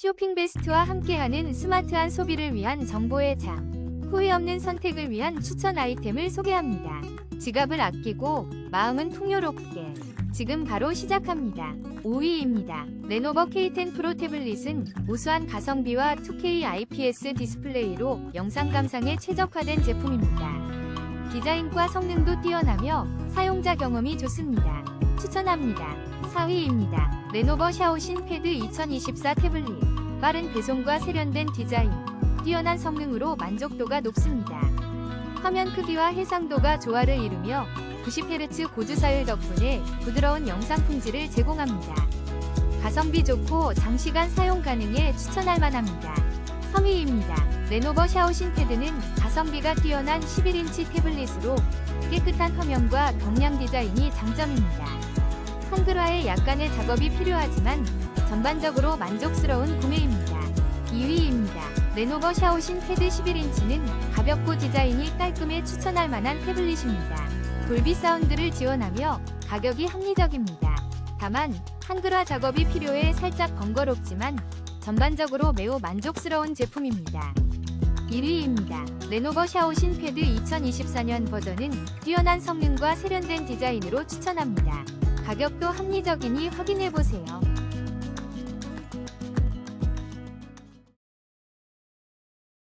쇼핑 베스트와 함께하는 스마트한 소비를 위한 정보의 장. 후회 없는 선택을 위한 추천 아이템을 소개합니다. 지갑을 아끼고 마음은 풍요롭게. 지금 바로 시작합니다. 5위입니다. 레노버 K10 프로 태블릿은 우수한 가성비와 2K IPS 디스플레이로 영상 감상에 최적화된 제품입니다. 디자인과 성능도 뛰어나며 사용자 경험이 좋습니다. 추천합니다. 4위입니다. 레노버 샤오신 패드 2024 태블릿. 빠른 배송과 세련된 디자인, 뛰어난 성능으로 만족도가 높습니다. 화면 크기와 해상도가 조화를 이루며 90Hz 고주사율 덕분에 부드러운 영상 품질을 제공합니다. 가성비 좋고 장시간 사용 가능해 추천할 만합니다. 3위입니다. 레노버 샤오신 패드는 가성비가 뛰어난 11인치 태블릿으로 깨끗한 화면과 경량 디자인이 장점입니다. 한글화에 약간의 작업이 필요하지만 전반적으로 만족스러운 구매입니다. 2위입니다. 레노버 샤오신 패드 11인치는 가볍고 디자인이 깔끔해 추천할 만한 태블릿입니다. 돌비 사운드를 지원하며 가격이 합리적입니다. 다만 한글화 작업이 필요해 살짝 번거롭지만 전반적으로 매우 만족스러운 제품입니다. 1위입니다. 레노버 샤오신 패드 2024년 버전은 뛰어난 성능과 세련된 디자인으로 추천합니다. 가격도 합리적이니 확인해보세요.